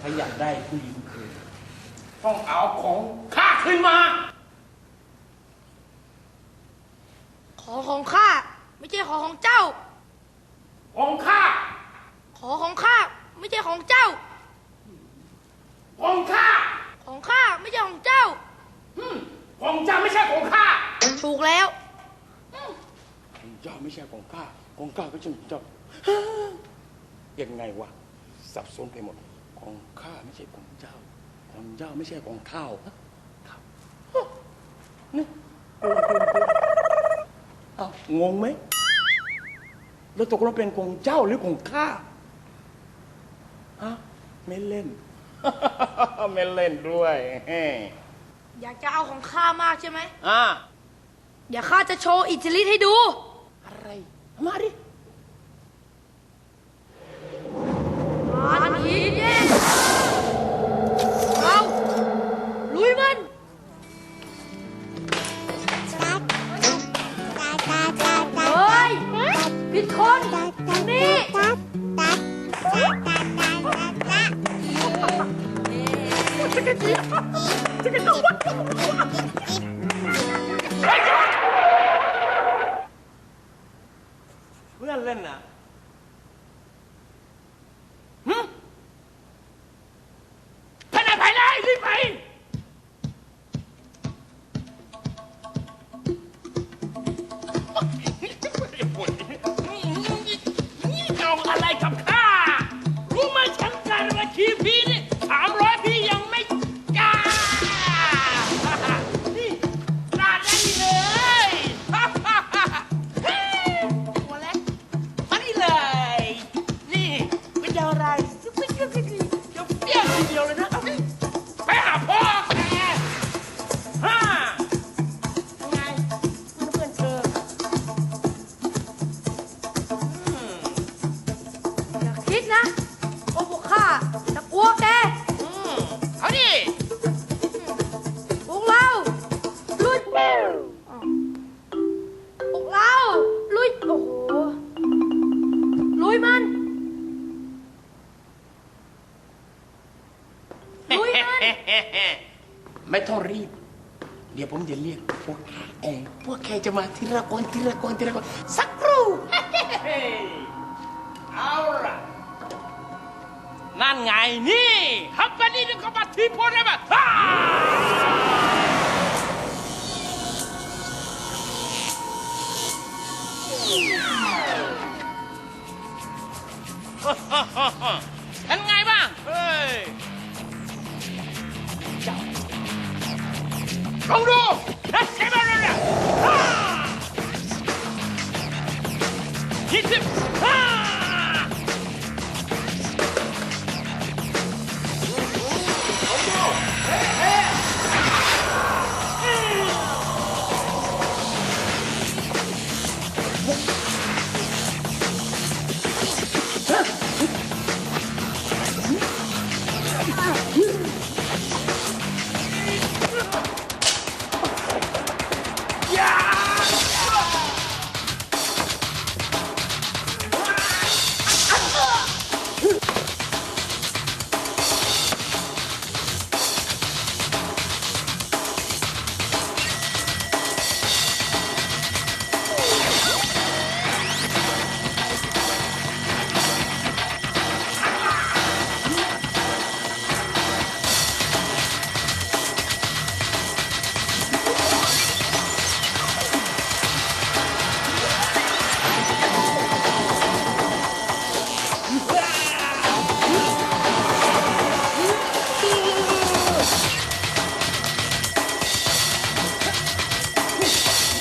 ให้ให้ถ้าอยากได้ผู้หญิงคืนต้องเอาของข้าขึ้นมา ขอของข้าไม่ใช่ของของเจ้า ของข้า ขอของข้าไม่ใช่ของเจ้า ของข้า ของข้าไม่ใช่ของเจ้าอืมของเจ้าไม่ใช่ของข้า ถูกแล้วของเจ้าไม่ใช่ของข้า ของข้าก็ใช่ของเจ้า ยังไงวะสับสนไปหมด ของข้าไม่ใช่ของเจ้า ของเจ้าไม่ใช่ของข้าวฮะครับฮะนี่โกงโกงโกงอ้าวงงไหมแล้วตกลงเป็นของเจ้าหรือของข้าฮะไม่เล่น ไม่เล่นด้วยแฮ่อยากจะเอาของข้ามากใช่ไหมอ่าเดี๋ยวข้าจะโชว์อิทธิฤทธิ์ให้ดู อะไร มาดิ ดีย ไม่ต้องรีบ เดี๋ยวผมจะเรียกพวกแกเองพวกแกจะมาทีละคนทีละคนทีละคนสักครู่เอาล่ะนั่นไงนี่ฮับปนี่นี่ก็มาทีโพได้แบบฮ่า ลอ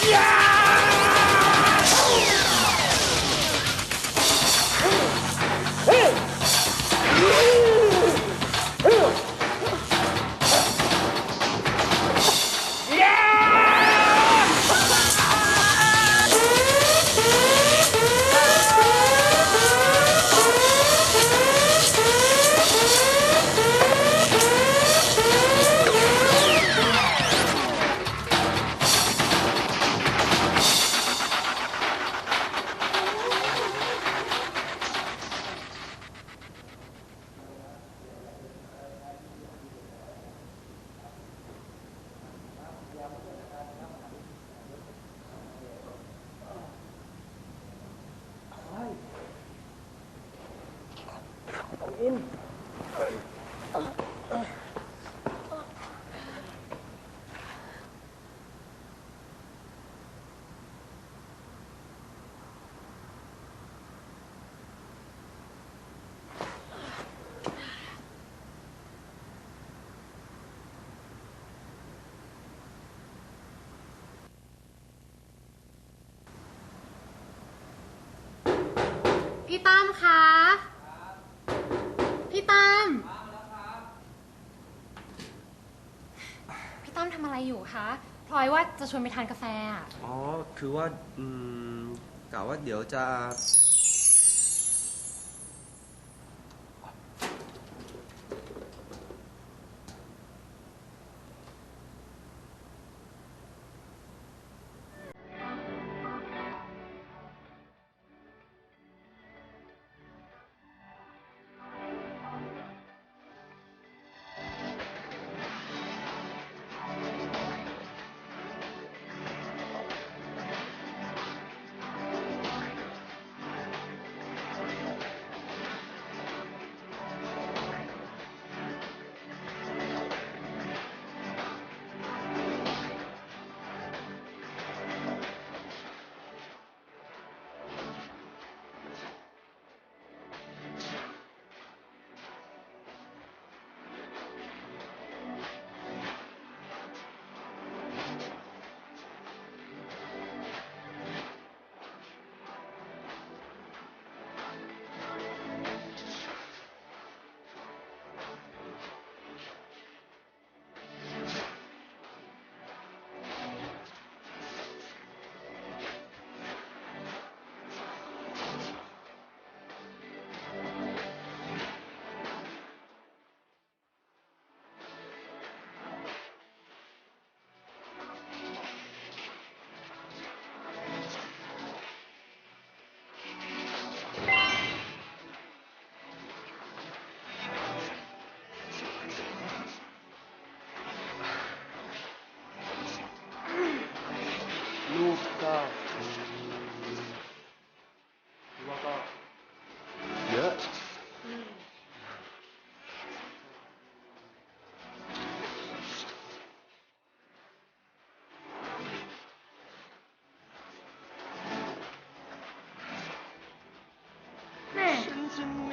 Yeah! พี่ตั้มคะ พี่ตั้มพี่ตั้มทำอะไรอยู่คะพลอยว่าจะชวนไปทานกาแฟอะ อ๋อ คือว่า อืมกะว่าเดี๋ยวจะ เยอะแม่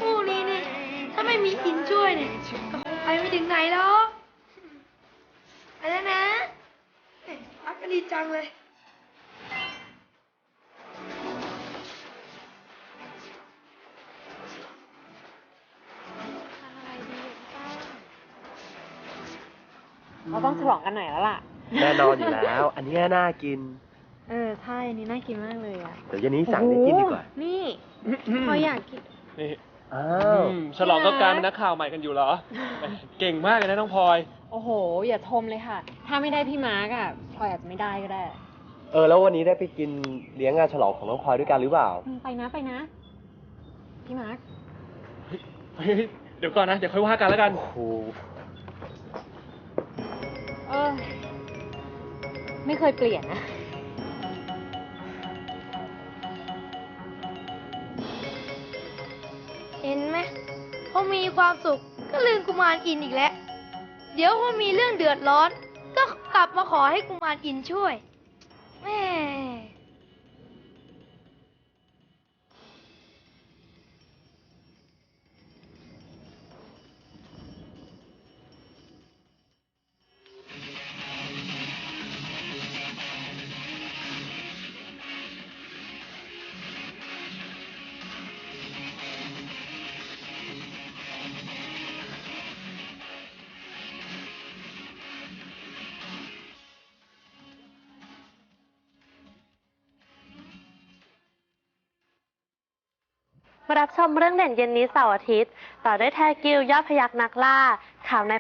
คู่นี้นี่ถ้าไม่มีอินช่วยเนี่ยก็คงไปไม่ถึงไหนหรอกไปแล้วนะเอ้ยรักกันดีจังเลย เราต้องฉลองกันหน่อยแล้วล่ะ แน่นอนอยู่แล้ว อันนี้น่ากิน เออใช่นี่น่ากินมากเลยอะเดี๋ยวเย็นนี้สั่งได้กินดีกว่า นี่พออยากกิน นี่อ้าว อืมฉลองกับการเป็นนักข่าวใหม่กันอยู่เหรอ เก่งมากเลยนะน้องพลอย โอ้โห อย่าชมเลยค่ะ ถ้าไม่ได้พี่มาร์กอะพลอยอาจจะไม่ได้ก็ได้ เออ แล้ววันนี้ได้ไปกินเลี้ยงงานฉลองของน้องพลอยด้วยกันหรือเปล่าอืมไปนะไปนะ พี่มาร์กเฮ้ยเดี๋ยวก่อนนะ เดี๋ยวค่อยว่ากันแล้วกัน โอ้โห เออ ไม่เคยเปลี่ยนนะ เห็นไหมพอมีความสุขก็ลืมกุมารอินอีกแล้ว เดี๋ยวพอมีเรื่องเดือดร้อน ก็กลับมาขอให้กุมารอินช่วยแม่ มารับชมเรื่องเด่นเย็นนี้เสาร์อาทิตย์ ต่อด้วยแทกิวยอดพยักนักล่า ข่าวใน